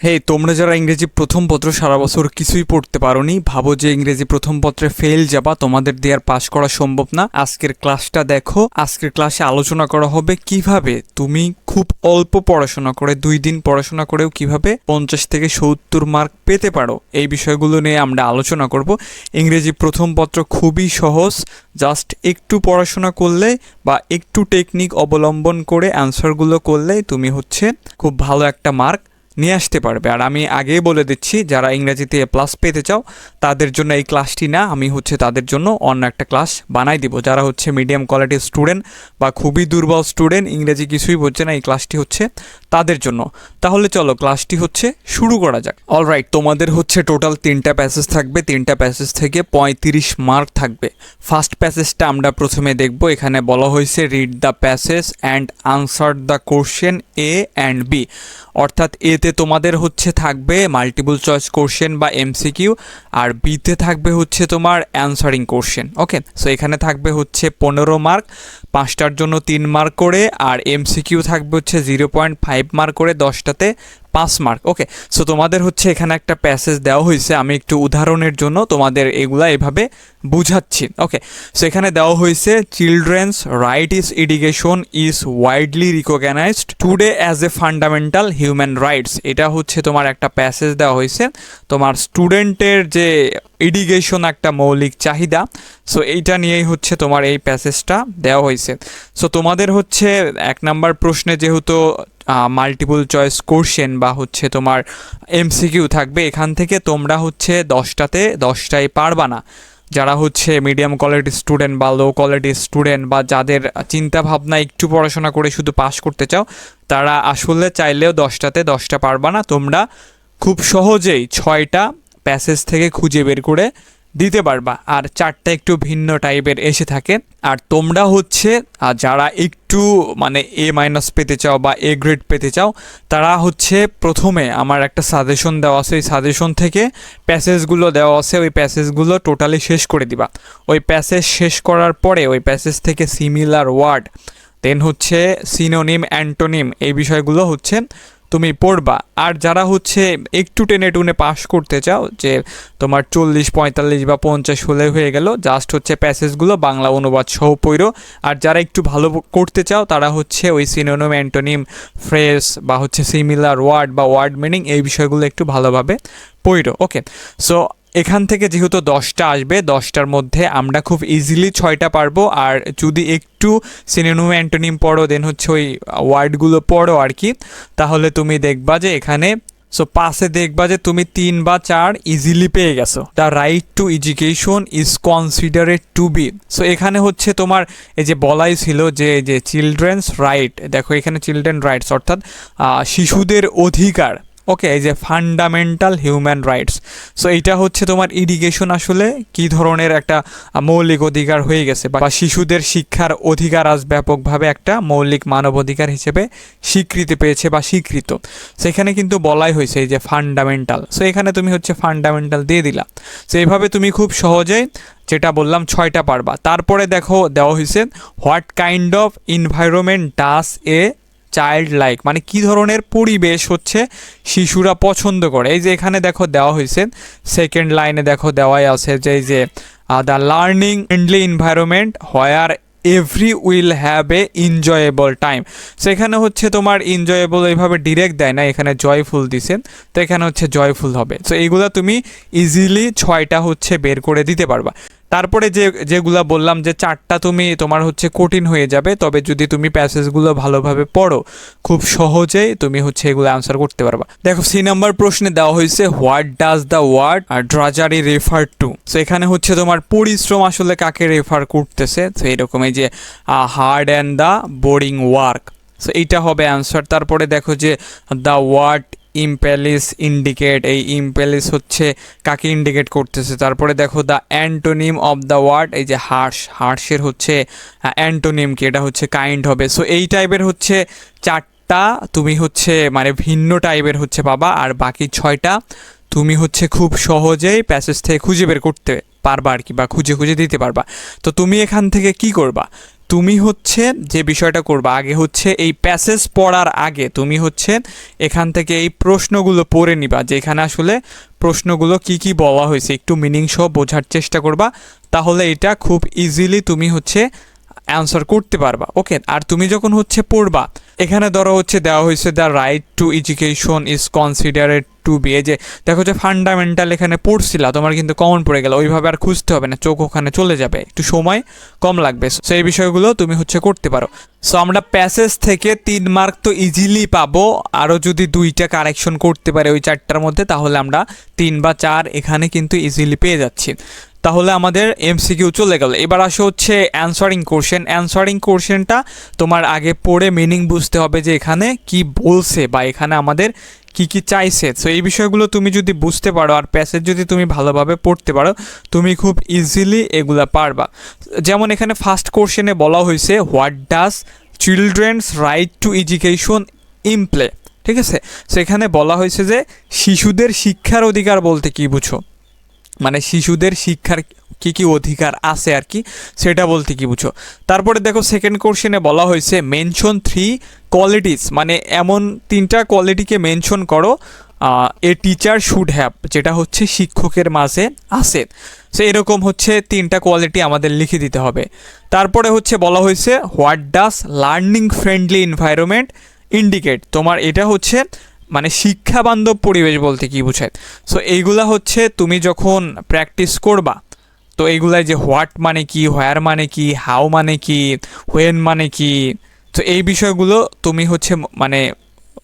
হে, তোমরা যারা ইংরেজি প্রথম পত্র সারা বছর কিছুই পড়তে পারোনি, ভাবো যে ইংরেজি প্রথম পত্রে ফেল যাবা, তোমাদের দেয়ার পাশ করা সম্ভব না। আজকের ক্লাসটা দেখো, আজকের ক্লাসে আলোচনা করা হবে কীভাবে তুমি খুব অল্প পড়াশোনা করে, দুই দিন পড়াশোনা করেও কীভাবে পঞ্চাশ থেকে সত্তর মার্ক পেতে পারো। এই বিষয়গুলো নিয়ে আমরা আলোচনা করব। ইংরেজি প্রথম পত্র খুবই সহজ জাস্ট একটু পড়াশোনা করলে বা একটু টেকনিক অবলম্বন করে অ্যান্সারগুলো করলে তুমি হচ্ছে খুব ভালো একটা মার্ক নিয়ে আসতে পারবে। আর আমি আগেই বলে দিচ্ছি, যারা ইংরেজিতে এ প্লাস পেতে চাও, তাদের জন্য এই ক্লাসটি না, আমি হচ্ছে তাদের জন্য অন্য একটা ক্লাস বানাই দিব। যারা হচ্ছে মিডিয়াম কোয়ালিটির স্টুডেন্ট বা খুবই দুর্বল স্টুডেন্ট ইংরেজি কিছুই বুঝছে না, এই ক্লাসটি হচ্ছে তাদের জন্য। তাহলে চলো ক্লাসটি হচ্ছে শুরু করা যাক। অলরাইট তোমাদের হচ্ছে টোটাল তিনটা প্যাসেজ থাকবে। তিনটা প্যাসেজ থেকে পঁয়ত্রিশ মার্ক থাকবে। ফার্স্ট প্যাসেজটা আমরা প্রথমে দেখব। এখানে বলা হয়েছে read the passage and answer the question A and B অর্থাৎ এতে তোমাদের হচ্ছে থাকবে মাল্টিপল চয়েস কোশ্চেন বা এমসিকিউ আর বিতে থাকবে হচ্ছে তোমার অ্যান্সারিং কোশ্চেন ওকে সো এখানে থাকবে হচ্ছে পনেরো মার্ক পাঁচটার জন্য তিন মার্ক করে, আর এমসিকিউ থাকবে হচ্ছে জিরো পয়েন্ট ফাইভ মার্ক করে দশটাতে পাঁচ মার্ক ওকে সো তোমাদের হচ্ছে এখানে একটা প্যাসেজ দেওয়া হয়েছে, আমি একটু উদাহরণের জন্য তোমাদের এগুলা এভাবে বুঝাচ্ছি ওকে সো এখানে দেওয়া হয়েছে children's right is education is widely recognised today as a fundamental human rights এটা হচ্ছে তোমার একটা প্যাসেজ দেওয়া হয়েছে, তোমার স্টুডেন্টের যে এডুকেশন একটা মৌলিক চাহিদা সো এইটা নিয়েই হচ্ছে তোমার এই প্যাসেজটা দেওয়া হয়েছে। সো তোমাদের হচ্ছে এক নাম্বার প্রশ্নে যেহেতু মাল্টিপল চয়েস কোশ্চেন বা হচ্ছে তোমার এমসিকিউ থাকবে। এখান থেকে তোমরা হচ্ছে দশটাতে দশটায় পারবা না। যারা হচ্ছে মিডিয়াম কোয়ালিটির স্টুডেন্ট বা লো কোয়ালিটির স্টুডেন্ট বা যাদের চিন্তা ভাবনা একটু পড়াশোনা করে শুধু পাস করতে চাও, তারা আসলে চাইলেও দশটাতে দশটা পারবা না। তোমরা খুব সহজেই ছয়টা প্যাসেজ থেকে খুঁজে বের করে দিতে পারবা। আর চারটা একটু ভিন্ন টাইপের এসে থাকে। আর তোমরা হচ্ছে যারা একটু মানে এ মাইনাস পেতে চাও বা এ গ্রেড পেতে চাও, তারা হচ্ছে প্রথমে আমার একটা সাজেশন দেওয়া আছে। ওই সাজেশন থেকে প্যাসেজগুলো দেওয়া আছে। ওই প্যাসেজগুলো টোটালি শেষ করে দিবা। ওই প্যাসেজ শেষ করার পরে ওই প্যাসেজ থেকে সিমিলার ওয়ার্ড দেন হচ্ছে সিনোনিম অ্যান্টোনিম এই বিষয়গুলো হচ্ছে তুমি পড়বা। আর যারা হচ্ছে একটু টেনে টুনে পাশ করতে চাও, যে তোমার চল্লিশ, পঁয়তাল্লিশ বা পঞ্চাশ হলে হয়ে গেল জাস্ট হচ্ছে প্যাসেজগুলো বাংলা অনুবাদ সহ পড়ো। আর যারা একটু ভালো করতে চাও, তারা হচ্ছে ওই সিনোনিম অ্যান্টোনিম ফ্রেস বা হচ্ছে সিমিলার ওয়ার্ড বা ওয়ার্ড মিনিং এই বিষয়গুলো একটু ভালোভাবে পড়ো ওকে সো এখান থেকে যেহেতু দশটা আসবে, দশটার মধ্যে আমরা খুব ইজিলি ছয়টা পারব। আর যদি একটু সিনোনিম অ্যান্টোনিম পড়ো দেন হচ্ছে ওই ওয়ার্ডগুলো পড়ো আর কি, তাহলে তুমি দেখবা যে এখানে সো পাশে দেখবা যে তুমি তিন বা চার ইজিলি পেয়ে গেছো। The right to education is considered to be so এখানে হচ্ছে তোমার, এই যে বলাই ছিল যে যে চিলড্রেন্স রাইট দেখো এখানে চিলড্রেন রাইটস অর্থাৎ শিশুদের অধিকার। ওকে, এই যে ফান্ডামেন্টাল হিউম্যান রাইটস সো এইটা হচ্ছে তোমার ইডিকেশন আসলে কি ধরনের একটা মৌলিক অধিকার হয়ে গেছে বা শিশুদের শিক্ষার অধিকার আজ ব্যাপকভাবে একটা মৌলিক মানব অধিকার হিসেবে স্বীকৃতি পেয়েছে বা স্বীকৃত। সেখানে কিন্তু বলাই হয়েছে এই যে ফান্ডামেন্টাল সো এখানে তুমি হচ্ছে ফান্ডামেন্টাল দিয়ে দিলা। সো এইভাবে তুমি খুব সহজেই যেটা বললাম ছয়টা পারবা। তারপরে দেখো দেওয়া হয়েছে what kind of environment does a child like মানে কি ধরনের পরিবেশ হচ্ছে শিশুরা পছন্দ করে? এই যে এখানে দেখো দেওয়া হয়েছে সেকেন্ড লাইনে দেখো দেওয়াই আছে যে, এই যে the learning friendly environment where every will have an enjoyable time সেখানে হচ্ছে তোমার এনজয়েবল এইভাবে ডিরেক্ট দেয় না, এখানে জয়ফুল দিছে, তো এখানে হচ্ছে জয়ফুল হবে। তো এইগুলো তুমি ইজিলি ছয়টা হচ্ছে বের করে দিতে পারবা। তারপরে যে, যেগুলা বললাম যে চারটা তুমি, তোমার হচ্ছে কঠিন হয়ে যাবে, তবে যদি তুমি প্যাসেজগুলো ভালোভাবে পড়ো, খুব সহজেই তুমি হচ্ছে এগুলো আনসার করতে পারবা। দেখো, সি নাম্বার প্রশ্নে দেওয়া হয়েছে হোয়াট ডাজ দ্য ওয়ার্ড আর ড্রাজারি রেফার টু সো এখানে হচ্ছে তোমার পরিশ্রম আসলে কাকে রেফার করতেছে? তো এরকম এই যে hard and the boring work so এইটা হবে অ্যান্সার তারপরে দেখো যে দ্য ওয়ার্ড ইম্প্যালিস ইন্ডিকেট, এই ইম্প্যালিস হচ্ছে কাকে ইন্ডিকেট করতেছে? তারপরে দেখো the antonym of the word, এই যে হার্শ হার্শের হচ্ছে অ্যান্টোনিম কি? এটা হচ্ছে কাইন্ড হবে। সো এই টাইপের হচ্ছে চারটা, তুমি হচ্ছে মানে ভিন্ন টাইপের হচ্ছে পাবা, আর বাকি ছয়টা তুমি হচ্ছে খুব সহজেই প্যাসেজ থেকে খুঁজে বের করতে পারবা আর কি, বা খুঁজে খুঁজে দিতে পারবা। তো তুমি এখান থেকে কি করবা? তুমি হচ্ছে যে বিষয়টা করবা, আগে হচ্ছে এই প্যাসেজ পড়ার আগে তুমি হচ্ছে এখান থেকে এই প্রশ্নগুলো পড়ে নিবা যেখানে আসলে প্রশ্নগুলো কি কি বলা হয়েছে, একটু মিনিং সহ বোঝার চেষ্টা করবা, তাহলে এটা খুব ইজিলি তুমি হচ্ছে অ্যান্সার করতে পারবা। ওকে আর তুমি যখন হচ্ছে পড়বা, এখানে ধরো হচ্ছে দেওয়া হয়েছে the right to education is considered to be এই যে, দেখো যে ফান্ডামেন্টাল এখানে পড়ছিলা, তোমার কিন্তু কমন পড়ে গেল, ওইভাবে আর খুঁজতে হবে না, চোখ ওখানে চলে যাবে, একটু সময় কম লাগবে। সো এই বিষয়গুলো তুমি হচ্ছে করতে পারো। সো আমরা প্যাসেজ থেকে তিন মার্ক তো ইজিলি পাবো আরও যদি দুইটা কারেকশন করতে পারে ওই চারটার মধ্যে, তাহলে আমরা তিন বা চার এখানে কিন্তু ইজিলি পেয়ে যাচ্ছি। তাহলে আমাদের এমসিকিউ চলে গেল। এবার আসো হচ্ছে অ্যান্সারিং কোশ্চেন অ্যান্সারিং কোশ্চেনটা তোমার আগে পড়ে মিনিং বুঝতে হবে যে এখানে কি বলছে বা এখানে আমাদের কি কি চাইছে। সো এই বিষয়গুলো তুমি যদি বুঝতে পারো আর প্যাসেজ যদি তুমি ভালোভাবে পড়তে পারো, তুমি খুব ইজিলি এগুলা পারবা। যেমন এখানে ফার্স্ট কোশ্চেনে বলা হয়েছে what does children's right to education imply ঠিক আছে? সেখানে বলা হয়েছে যে, শিশুদের শিক্ষার অধিকার বলতে কি বুঝো? মানে শিশুদের শিক্ষার কি কি অধিকার আছে আর কি, সেটা বলতে কি বুঝো? তারপরে দেখো সেকেন্ড কোশ্চেনে বলা হয়েছে মেনশন থ্রি কোয়ালিটিস মানে এমন তিনটা কোয়ালিটিকে মেনশন করো এ টিচার শুড হ্যাভ যেটা হচ্ছে শিক্ষকের মাঝে আসে সো এরকম হচ্ছে তিনটা কোয়ালিটি আমাদের লিখে দিতে হবে। তারপরে হচ্ছে বলা হয়েছে what does learning friendly environment indicate তোমার এটা হচ্ছে মানে শিক্ষা বান্ধব পরিবেশ বলতে কি বোঝায়? সো এইগুলা হচ্ছে তুমি যখন প্র্যাকটিস করবা, তো এইগুলাই যে হোয়াট মানে কি হোয়ার মানে কি হাউ মানে কি হোয়েন মানে কি, তো এই বিষয়গুলো তুমি হচ্ছে মানে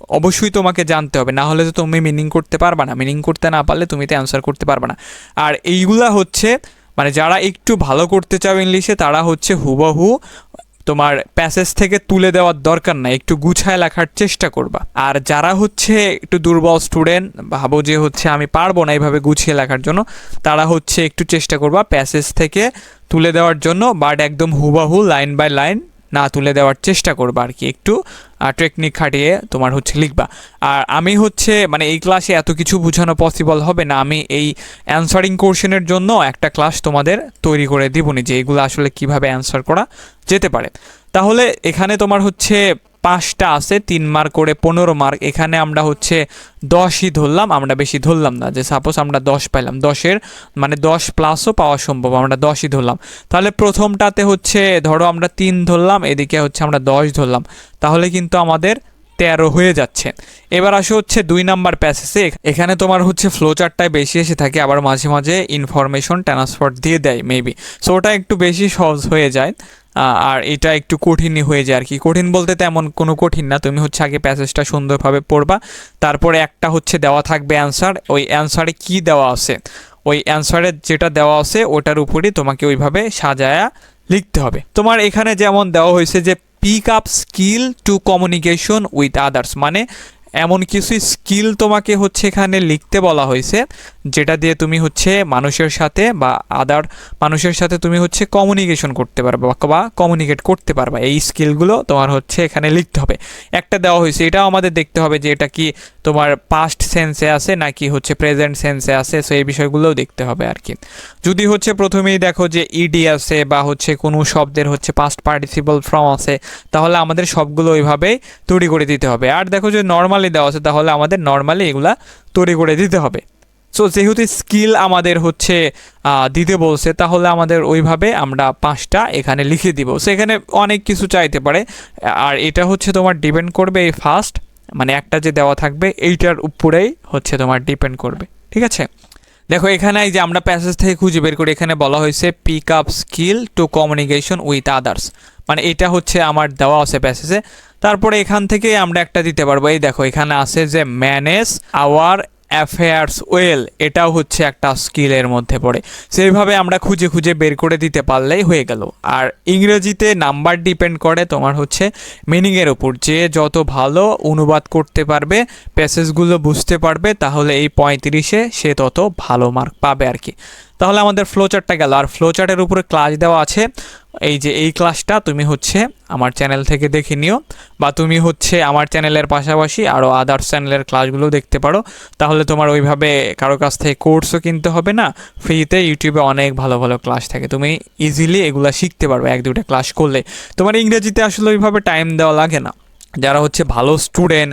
অবশ্যই তোমাকে জানতে হবে। না হলে তো তুমি মিনিং করতে পারবা না। মিনিং করতে না পারলে তুমি তো অ্যান্সার করতে পারবে না। আর এইগুলা হচ্ছে মানে যারা একটু ভালো করতে চাও ইংলিশে তারা হচ্ছে হুবহু তোমার প্যাসেজ থেকে তুলে দেওয়ার দরকার নাই, একটু গুছায় লেখার চেষ্টা করবা। আর যারা হচ্ছে একটু দুর্বল স্টুডেন্ট ভাবো যে হচ্ছে আমি পারব না এইভাবে গুছিয়ে লেখার জন্য, তারা হচ্ছে একটু চেষ্টা করবা প্যাসেজ থেকে তুলে দেওয়ার জন্য বাট একদম হুবাহু লাইন বাই লাইন না তুলে দেওয়ার চেষ্টা করবা আর কি। একটু টেকনিক খাটিয়ে তোমার হচ্ছে লিখবা। আর আমি হচ্ছে মানে এই ক্লাসে এত কিছু বোঝানো পসিবল হবে না, আমি এই অ্যান্সারিং কোশ্চেনের জন্য একটা ক্লাস তোমাদের তৈরি করে দিবনি যে এগুলো আসলে কীভাবে অ্যান্সার করা যেতে পারে। তাহলে এখানে তোমার হচ্ছে পাঁচটা আছে, তিন মার্ক করে পনেরো মার্ক। এখানে আমরা হচ্ছে দশই ধরলাম, আমরা বেশি ধরলাম না। যে সাপোজ আমরা দশ পাইলাম, দশের মানে দশ প্লাসও পাওয়া সম্ভব, আমরা দশই ধরলাম। তাহলে প্রথমটাতে হচ্ছে ধরো আমরা তিন ধরলাম, এদিকে হচ্ছে আমরা দশ ধরলাম। তাহলে কিন্তু আমাদের তেরো হয়ে যাচ্ছে। এবার আসে হচ্ছে দুই নাম্বার প্যাসেজে এখানে তোমার হচ্ছে ফ্লো চার্টটায় বেশি এসে থাকে, আবার মাঝে মাঝে ইনফরমেশন ট্রান্সফার দিয়ে দেয় মেবি সো ওটা একটু বেশি সহজ হয়ে যায়। আর এটা একটু কঠিনই হয়ে যায় আর কি। কঠিন বলতে তেমন কোনো কঠিন না। তুমি হচ্ছে আগে প্যাসেজটা সুন্দরভাবে পড়বা। তারপরে একটা হচ্ছে দেওয়া থাকবে অ্যান্সার ওই অ্যান্সারে কি দেওয়া আছে? ওই অ্যান্সারে যেটা দেওয়া আছে, ওটার উপরই তোমাকে ওইভাবে সাজায়া লিখতে হবে। তোমার এখানে যেমন দেওয়া হয়েছে যে pick up skill to communication with others মানে এমন কিছু স্কিল তোমাকে হচ্ছে এখানে লিখতে বলা হয়েছে, যেটা দিয়ে তুমি হচ্ছে মানুষের সাথে বা আদার মানুষের সাথে তুমি হচ্ছে কমিউনিকেশন করতে পারবে বা- কমিউনিকেট করতে পারবে। এই স্কিলগুলো তোমার হচ্ছে এখানে লিখতে হবে। একটা দেওয়া হয়েছে, এটাও আমাদের দেখতে হবে যে এটা কি তোমার পাস্ট সেন্সে আছে নাকি হচ্ছে প্রেজেন্ট সেন্সে আছে সো এই বিষয়গুলোও দেখতে হবে আর কি যদি হচ্ছে প্রথমেই দেখো যে ইডি আছে বা হচ্ছে কোনো শব্দের হচ্ছে পাস্ট পার্টিসিপল ফ্রম আছে, তাহলে আমাদের সবগুলো ওইভাবেই তৈরি করে দিতে হবে। আর দেখো যে নর্মালি দেওয়া আছে, তাহলে আমাদের নর্মালি এগুলা তৈরি করে দিতে হবে। সো যেহেতু স্কিল আমাদের হচ্ছে দিতে বলছে, তাহলে আমাদের ওইভাবে আমরা পাঁচটা এখানে লিখে দিব। সো এখানে অনেক কিছু চাইতে পারে। আর এটা হচ্ছে তোমার ডিপেন্ড করবে এই ফার্স্ট মানে একটা যে দেওয়া থাকবে, এইটার উপরেই হচ্ছে তোমার ডিপেন্ড করবে। ঠিক আছে? দেখো, এখানে যে আমরা প্যাসেজ থেকে খুঁজে বের করি এখানে বলা হয়েছে pick up skill to communication with others মানে এটা হচ্ছে আমার দেওয়া আছে প্যাসেজে তারপরে এখান থেকে আমরা একটা দিতে পারব। এই দেখো, এখানে আছে যে ম্যানেজ আওয়ার অ্যাফেয়ার্স ওয়েল এটাও হচ্ছে একটা স্কিলের মধ্যে পড়ে। সেইভাবে আমরা খুঁজে খুঁজে বের করে দিতে পারলেই হয়ে গেল। আর ইংরেজিতে নাম্বার ডিপেন্ড করে তোমার হচ্ছে মিনিংয়ের উপর। যে যত ভালো অনুবাদ করতে পারবে প্যাসেজগুলো বুঝতে পারবে, তাহলে এই পঁয়ত্রিশে সে তত ভালো মার্ক পাবে আর কি। তাহলে আমাদের ফ্লো চার্টটা গেল। আর ফ্লো চার্টের উপরে ক্লাস দেওয়া আছে। এই যে, এই ক্লাসটা তুমি হচ্ছে আমার চ্যানেল থেকে দেখে নিও বা তুমি হচ্ছে আমার চ্যানেলের পাশাপাশি আরও আদার্স চ্যানেলের ক্লাসগুলো দেখতে পারো। তাহলে তোমার ওইভাবে কারও কাছ থেকে কোর্সও কিনতে হবে না ফ্রিতে ইউটিউবে অনেক ভালো ভালো ক্লাস থাকে। তুমি ইজিলি এগুলো শিখতে পারবে, এক দুটো ক্লাস করলে। তোমার ইংরেজিতে আসলে ওইভাবে টাইম দেওয়া লাগে না। যারা হচ্ছে ভালো স্টুডেন্ট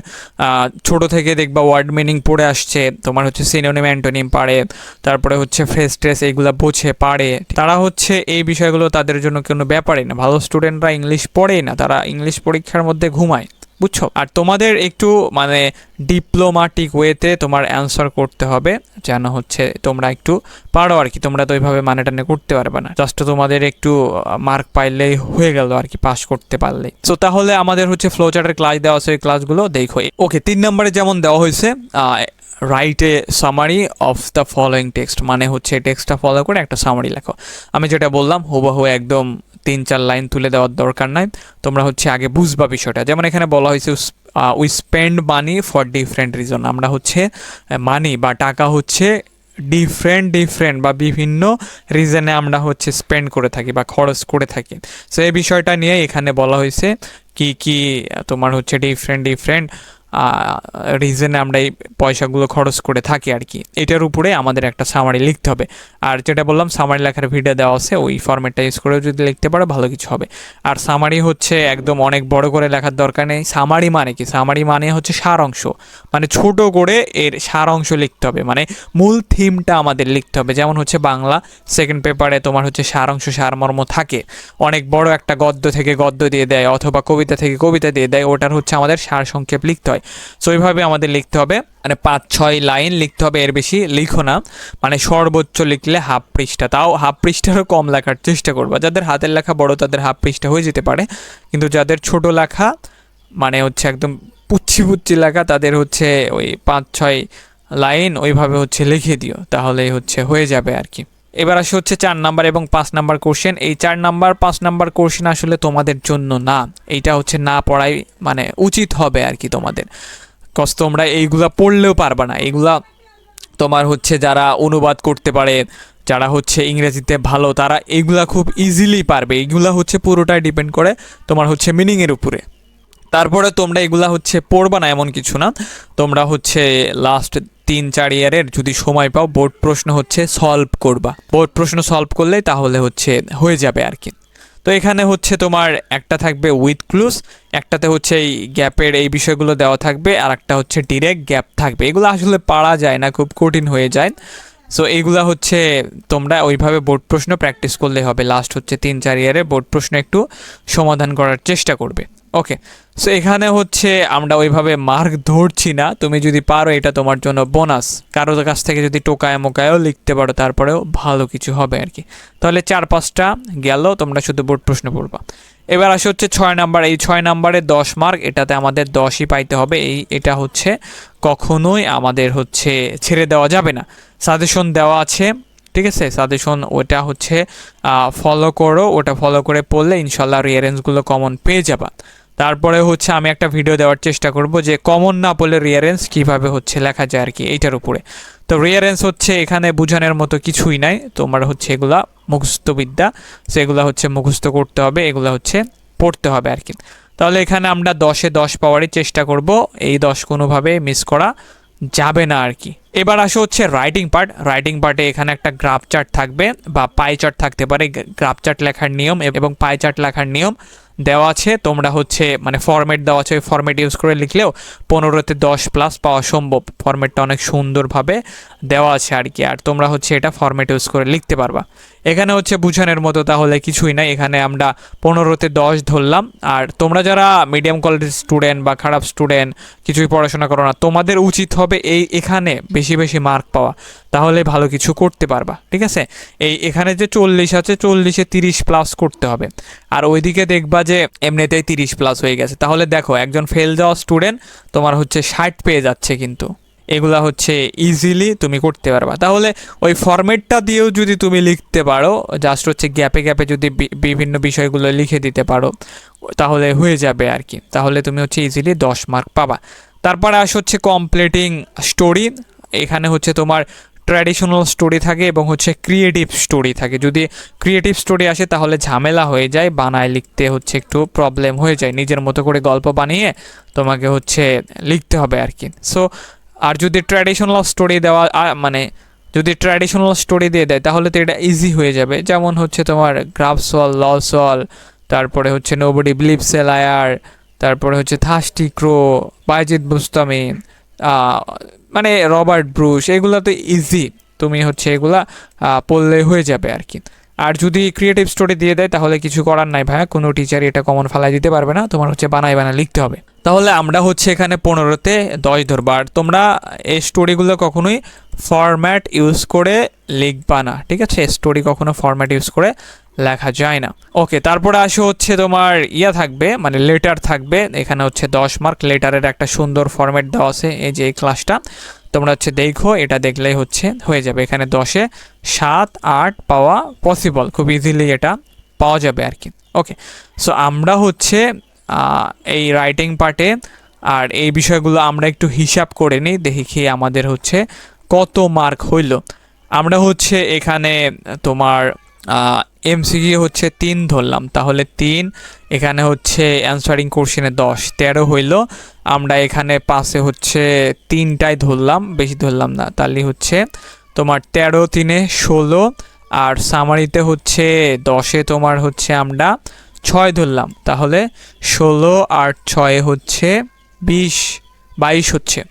ছোট থেকে দেখবা ওয়ার্ড মিনিং পড়ে আসছে, তোমার হচ্ছে সিনোনিম অ্যান্টোনিম পারে, তারপরে হচ্ছে ফ্রেস ট্রেস এইগুলো বোঝে, পারে। তারা হচ্ছে এই বিষয়গুলো তাদের জন্য কোনো ব্যাপারই না। ভালো স্টুডেন্টরা ইংলিশ পড়েই না, তারা ইংলিশ পরীক্ষার মধ্যে ঘুমায়। বুঝছ? আর তোমাদের একটু মানে ডিপ্লোমাটিক ওয়েতে তোমার অ্যান্সার করতে হবে, যেন হচ্ছে তোমরা একটু পারো আর কি। তোমরা তো ওইভাবে মানে টানে করতে পারবে না। জাস্ট তোমাদের একটু মার্ক পাইলেই হয়ে গেল আর কি পাস করতে পারলে তো তাহলে আমাদের হচ্ছে ফ্লোচার্টের ক্লাস দেওয়া আছে ওই ক্লাসগুলো দেখো। ওকে তিন নম্বরে যেমন দেওয়া হয়েছে write a summary of the following text মানে হচ্ছে টেক্সটটা ফলো করে একটা সামারি লেখো। আমি যেটা বললাম, হুবহু একদম তিন চার লাইন তুলে দেওয়ার দরকার নাই। তোমরা হচ্ছে আগে বুঝবা বিষয়টা। যেমন এখানে বলা হয়েছে we spend money for different reason আমরা হচ্ছে মানি বা টাকা হচ্ছে ডিফারেন্ট ডিফারেন্ট বা বিভিন্ন রিজনে আমরা হচ্ছে স্পেন্ড করে থাকি বা খরচ করে থাকি। সো এই বিষয়টা নিয়ে এখানে বলা হয়েছে, কি কি তোমার হচ্ছে ডিফারেন্ট ডিফারেন্ট রিজনে আমরা এই পয়সাগুলো খরচ করে থাকি আর কি। এটার উপরে আমাদের একটা সামারি লিখতে হবে। আর যেটা বললাম সামারি লেখার ভিডিও দেওয়া আছে, ওই ফর্মেটটা ইউজ করে যদি লিখতে পারো, ভালো কিছু হবে। আর সামারি হচ্ছে একদম অনেক বড় করে লেখার দরকার নেই। সামারি মানে কি? সামারি মানে হচ্ছে সার অংশ। মানে ছোট করে এর সার অংশ লিখতে হবে। মানে মূল থিমটা আমাদের লিখতে হবে। যেমন হচ্ছে বাংলা সেকেন্ড পেপারে তোমার হচ্ছে সার অংশ সারমর্ম থাকে। অনেক বড় একটা গদ্য থেকে গদ্য দিয়ে দেয়, অথবা কবিতা থেকে কবিতা দিয়ে দেয়, ওটার হচ্ছে আমাদের সার সংক্ষেপ লিখতে হয়। সো এইভাবে আমাদের লিখতে হবে। মানে পাঁচ, ছয় লাইন লিখতে হবে, এর বেশি লিখো না। মানে সর্বোচ্চ লিখলে হাফ পৃষ্ঠা। তাও হাফ পৃষ্ঠারও কম লেখার চেষ্টা করব। যাদের হাতের লেখা বড়, তাদের হাফ পৃষ্ঠা হয়ে যেতে পারে। কিন্তু যাদের ছোট লেখা মানে হচ্ছে একদম পুচ্ছি পুচ্ছি লেখা, তাদের হচ্ছে ওই পাঁচ, ছয় লাইন ওইভাবে হচ্ছে লিখে দিও। তাহলেই হচ্ছে হয়ে যাবে আর কি। এবার আসে হচ্ছে চার নাম্বার এবং পাঁচ নাম্বার কোশ্চেন এই চার নাম্বার, পাঁচ নাম্বার কোশ্চেন আসলে তোমাদের জন্য না। এইটা হচ্ছে না পড়াই মানে উচিত হবে আর কি তোমাদের। কজ তোমরা এইগুলা পড়লেও পারবা না। এইগুলা তোমার হচ্ছে যারা অনুবাদ করতে পারে, যারা হচ্ছে ইংরেজিতে ভালো, তারা এইগুলা খুব ইজিলি পারবে। এইগুলা হচ্ছে পুরোটাই ডিপেন্ড করে তোমার হচ্ছে মিনিংয়ের উপরে। তারপরে তোমরা এগুলা হচ্ছে পড়বা না এমন কিছু না। তোমরা হচ্ছে লাস্ট তিন, চার ইয়ারের যদি সময় পাও বোর্ড প্রশ্ন হচ্ছে সলভ করবা। বোর্ড প্রশ্ন সলভ করলে তাহলে হচ্ছে হয়ে যাবে আর কি। তো এখানে হচ্ছে তোমার একটা থাকবে উইথ ক্লুজ একটাতে হচ্ছে এই গ্যাপের এই বিষয়গুলো দেওয়া থাকবে আর একটা হচ্ছে ডিরেক্ট গ্যাপ থাকবে। এগুলো আসলে পারা যায় না, খুব কঠিন হয়ে যায়। সো এইগুলা হচ্ছে তোমরা ওইভাবে বোর্ড প্রশ্ন প্র্যাকটিস করলে হবে। লাস্ট হচ্ছে তিন, চার ইয়ারে বোর্ড প্রশ্ন একটু সমাধান করার চেষ্টা করবে। ওকে সো এখানে হচ্ছে আমরা ওইভাবে মার্ক ধরছি না। তুমি যদি পারো, এটা তোমার জন্য বোনাস কারও কাছ থেকে যদি টোকায় মোকায়ও লিখতে পারো, তারপরেও ভালো কিছু হবে আর কি। তাহলে চার, পাঁচটা গেল, তোমরা শুধু বোর্ড প্রশ্ন পড়বা। এবার আসে হচ্ছে ছয় নাম্বার এই ছয় নাম্বারে দশ মার্ক এটাতে আমাদের দশই পাইতে হবে। এই, এটা হচ্ছে কখনোই আমাদের হচ্ছে ছেড়ে দেওয়া যাবে না। সাজেশন দেওয়া আছে, ঠিক আছে? সাজেশন ওটা হচ্ছে ফলো করো, ওটা ফলো করে পড়লে ইনশাল্লাহ রিয়ারেন্সগুলো কমন পেয়ে যাবা। তারপরে হচ্ছে আমি একটা ভিডিও দেওয়ার চেষ্টা করব যে কমন না পড়লে রিয়ারেন্স কীভাবে হচ্ছে লেখা যায় আর কি এইটার উপরে। তো রিয়ারেন্স হচ্ছে এখানে বোঝানোর মতো কিছুই নাই, তোমার হচ্ছে এগুলা মুখস্থবিদ্যা সেগুলো হচ্ছে মুখস্থ করতে হবে, এগুলো হচ্ছে পড়তে হবে আর কি তাহলে এখানে আমরা দশে দশ পাওয়ারই চেষ্টা করব, এই দশ কোনোভাবে মিস করা যাবে না আর কি এবার আসে হচ্ছে রাইটিং পার্ট রাইটিং পার্টে এখানে একটা গ্রাফ চার্ট থাকবে বা পাই চার্ট থাকতে পারে। গ্রাফ চার্ট লেখার নিয়ম এবং পাই চার্ট লেখার নিয়ম দেওয়া আছে। তোমরা হচ্ছে মানে ফর্মেট দেওয়া আছে। ওই ফর্মেট ইউজ করে লিখলেও পনেরোতে দশ প্লাস পাওয়া সম্ভব। ফর্মেটটা অনেক সুন্দরভাবে দেওয়া আছে আর কি, আর তোমরা হচ্ছে এটা ফরম্যাট ইউজ করে লিখতে পারবা। এখানে হচ্ছে বুঝানোর মতো তাহলে কিছুই নাই এখানে আমরা পনেরোতে দশ ধরলাম, আর তোমরা যারা মিডিয়াম কোয়ালিটির স্টুডেন্ট বা খারাপ স্টুডেন্ট কিছুই পড়াশোনা করো না, তোমাদের উচিত হবে এই এখানে বেশি বেশি মার্ক পাওয়া, তাহলে ভালো কিছু করতে পারবা, ঠিক আছে? এই এখানে যে চল্লিশ আছে, চল্লিশে তিরিশ প্লাস করতে হবে, আর ওইদিকে দেখবা যে এমনিতেই তিরিশ প্লাস হয়ে গেছে, তাহলে দেখো একজন ফেল যাওয়া স্টুডেন্ট তোমার হচ্ছে ষাট পেয়ে যাচ্ছে কিন্তু। এগুলা হচ্ছে ইজিলি তুমি করতে পারবা। তাহলে ওই ফরম্যাটটা দিয়েও যদি তুমি লিখতে পারো জাস্ট হচ্ছে গ্যাপে গ্যাপে যদি বিভিন্ন বিষয়গুলো লিখে দিতে পারো, তাহলে হয়ে যাবে আর কি। তাহলে তুমি হচ্ছে ইজিলি দশ মার্ক পাবা। তারপরে আস হচ্ছে কমপ্লিটিং স্টোরি এখানে হচ্ছে তোমার ট্র্যাডিশনাল স্টোরি থাকে এবং হচ্ছে ক্রিয়েটিভ স্টোরি থাকে। যদি ক্রিয়েটিভ স্টোরি আসে, তাহলে ঝামেলা হয়ে যায়, বানায় লিখতে হচ্ছে একটু প্রবলেম হয়ে যায়। নিজের মতো করে গল্প বানিয়ে তোমাকে হচ্ছে লিখতে হবে আর কি। সো আর যদি ট্র্যাডিশনাল স্টোরি দেওয়া মানে যদি ট্র্যাডিশনাল স্টোরি দিয়ে দেয়, তাহলে তো এটা ইজি হয়ে যাবে। যেমন হচ্ছে তোমার গ্রাফসল লসল তারপরে হচ্ছে নোবডি বিলিভস এ লায়ার তারপরে হচ্ছে থাস্টি ক্রো বাইজিৎ বুস্তামি মানে রবার্ট ব্রুশ এগুলো তো ইজি তুমি হচ্ছে এগুলা পড়লে হয়ে যাবে আর কি আর যদি ক্রিয়েটিভ স্টোরি দিয়ে দেয়, তাহলে কিছু করার নাই ভাইয়া। কোনো টিচার এটা কমন ফালাই দিতে পারবে না। তোমার হচ্ছে বানাই বানায় লিখতে হবে। তাহলে আমরা হচ্ছে এখানে পনেরোতে দশ ধরবা। আর তোমরা এই স্টোরিগুলো কখনোই ফরম্যাট ইউজ করে লিখবা না, ঠিক আছে? স্টোরি কখনো ফরম্যাট ইউজ করে লেখা যায় না। ওকে তারপরে আসে হচ্ছে তোমার ইয়া থাকবে মানে লেটার থাকবে। এখানে হচ্ছে দশ মার্ক লেটারের একটা সুন্দর ফরম্যাট দেওয়া আছে, এই যে এই ক্লাসটা তোমরা হচ্ছে দেখো, এটা দেখলেই হচ্ছে, হয়ে যাবে। এখানে দশে সাত, আট পাওয়া পসিবল খুব ইজিলি এটা পাওয়া যাবে আর কি। ওকে সো আমরা হচ্ছে এই রাইটিং পার্টে আর এই বিষয়গুলো আমরা একটু হিসাব করে নিই, দেখি আমাদের হচ্ছে কত মার্ক হইল। আমরা হচ্ছে এখানে তোমার এমসিকি হচ্ছে তিন ধরলাম। তাহলে তিন, এখানে হচ্ছে অ্যান্সারিং কোশ্চেনে দশ। তেরো হইল, আমরা এখানে পাশে হচ্ছে তিনটাই ধরলাম, বেশি ধরলাম না। তাহলে হচ্ছে তোমার তেরো তিনে ষোলো, আর সামারিতে হচ্ছে দশে তোমার হচ্ছে আমরা ছয় ধরলাম। তাহলে ষোলো আর ছয়ে হচ্ছে বিশ, বাইশ হচ্ছে।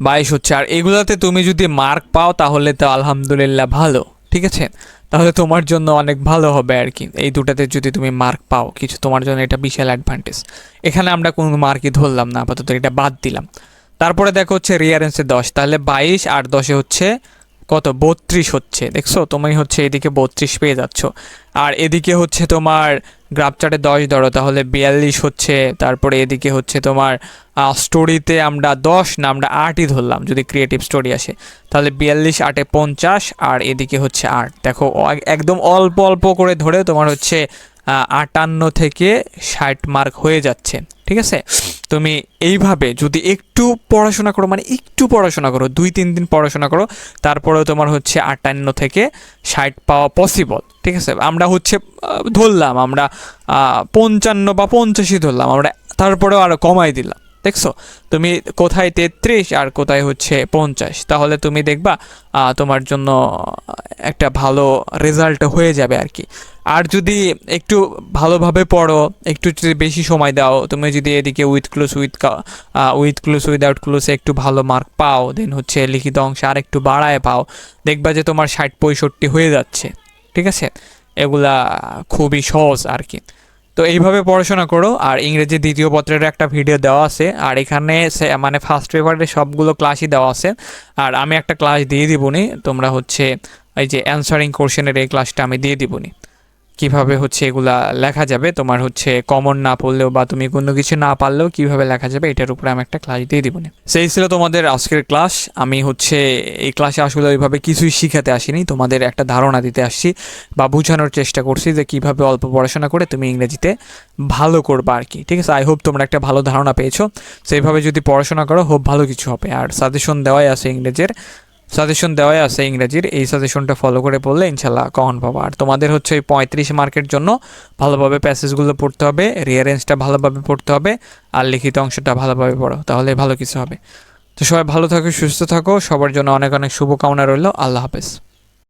বাইশ হচ্ছে। আর এগুলোতে তুমি যদি মার্ক পাও, তাহলে তো আলহামদুলিল্লাহ ভালো। ঠিক আছে? তাহলে তোমার জন্য অনেক ভালো হবে আর কি। এই দুটাতে যদি তুমি মার্ক পাও, কিছু তোমার জন্য এটা বিশাল অ্যাডভান্টেজ এখানে আমরা কোনো মার্কই ধরলাম না, আপাতত এটা বাদ দিলাম। তারপরে দেখো হচ্ছে রিয়ারেন্সে দশ, তাহলে বাইশ আর দশে হচ্ছে কত? বত্রিশ হচ্ছে। দেখছ? তুমি হচ্ছে এদিকে বত্রিশ পেয়ে যাচ্ছ। আর এদিকে হচ্ছে তোমার গ্রাফ চার্টে দশ ধরো, তাহলে বিয়াল্লিশ হচ্ছে, তারপরে এদিকে হচ্ছে তোমার স্টোরিতে আমরা দশ না, আমরা আটই ধরলাম যদি ক্রিয়েটিভ স্টোরি আসে। তাহলে বিয়াল্লিশ, আটে পঞ্চাশ আর এদিকে হচ্ছে আট। দেখো একদম অল্প অল্প করে ধরে তোমার হচ্ছে আটান্ন থেকে ষাট মার্ক হয়ে যাচ্ছে, ঠিক আছে? তুমি এইভাবে যদি একটু পড়াশোনা করো মানে একটু পড়াশোনা করো, দুই তিন দিন পড়াশোনা করো, তারপরেও তোমার হচ্ছে আটান্ন থেকে ষাট পাওয়া পসিবল ঠিক আছে? আমরা হচ্ছে ধরলাম, আমরা পঞ্চান্ন বা পঞ্চাশি ধরলাম, আমরা তারপরেও আরও কমাই দিলাম। দেখছ? তুমি কোথায় তেত্রিশ আর কোথায় হচ্ছে পঞ্চাশ। তাহলে তুমি দেখবা তোমার জন্য একটা ভালো রেজাল্ট হয়ে যাবে আর কি আর যদি একটু ভালোভাবে পড়ো, একটু যদি বেশি সময় দাও, তুমি যদি এদিকে with clause with with clause without ক্লোজে একটু ভালো মার্ক পাও দেন হচ্ছে লিখিত অংশে আর একটু বাড়ায় পাও, দেখবা যে তোমার ষাট পঁয়ষট্টি হয়ে যাচ্ছে। ঠিক আছে? এগুলা খুবই সহজ আর কি তো এইভাবে পড়াশোনা করো, আর ইংরেজি দ্বিতীয় পত্রের একটা ভিডিও দেওয়া আছে, আর এখানে মানে ফার্স্ট পেপারের সবগুলো ক্লাসই দেওয়া আছে, আর আমি একটা ক্লাস দিয়ে দিবনি, তোমরা হচ্ছে এই যে অ্যান্সারিং কোশ্চেনের এই ক্লাসটা আমি দিয়ে দিবনি। কীভাবে হচ্ছে এগুলা লেখা যাবে? তোমার হচ্ছে কমন না পড়লেও বা তুমি কোনো কিছু না পারলেও কীভাবে লেখা যাবে? এটার উপরে আমি একটা ক্লাস দিয়ে দিবনি সেই ছিল তোমাদের আজকের ক্লাস আমি হচ্ছে এই ক্লাসে আসলে ওইভাবে কিছুই শিখাতে আসিনি। তোমাদের একটা ধারণা দিতে আসছি বা বোঝানোর চেষ্টা করছি যে কীভাবে অল্প পড়াশোনা করে তুমি ইংরেজিতে ভালো করবা আর কি। ঠিক আছে? আই হোপ তোমরা একটা ভালো ধারণা পেয়েছ। সেইভাবে যদি পড়াশোনা করো হোপ ভালো কিছু হবে। আর সাজেশন দেওয়াই আছে ইংরেজির। সাজেশন দেওয়াই আছে ইংরেজির। এই সাজেশনটা ফলো করে পড়লে ইনশাল্লাহ কখন পাবো। আর তোমাদের হচ্ছে ওই পঁয়ত্রিশ মার্কের জন্য ভালোভাবে প্যাসেজগুলো পড়তে হবে রিয়ারেঞ্জটা ভালোভাবে পড়তে হবে, আর লিখিত অংশটা ভালোভাবে পড়ো, তাহলে ভালো কিছু হবে। তো সবাই ভালো থাকো, সুস্থ থাকো, সবার জন্য অনেক অনেক শুভকামনা রইল, আল্লাহ হাফেজ।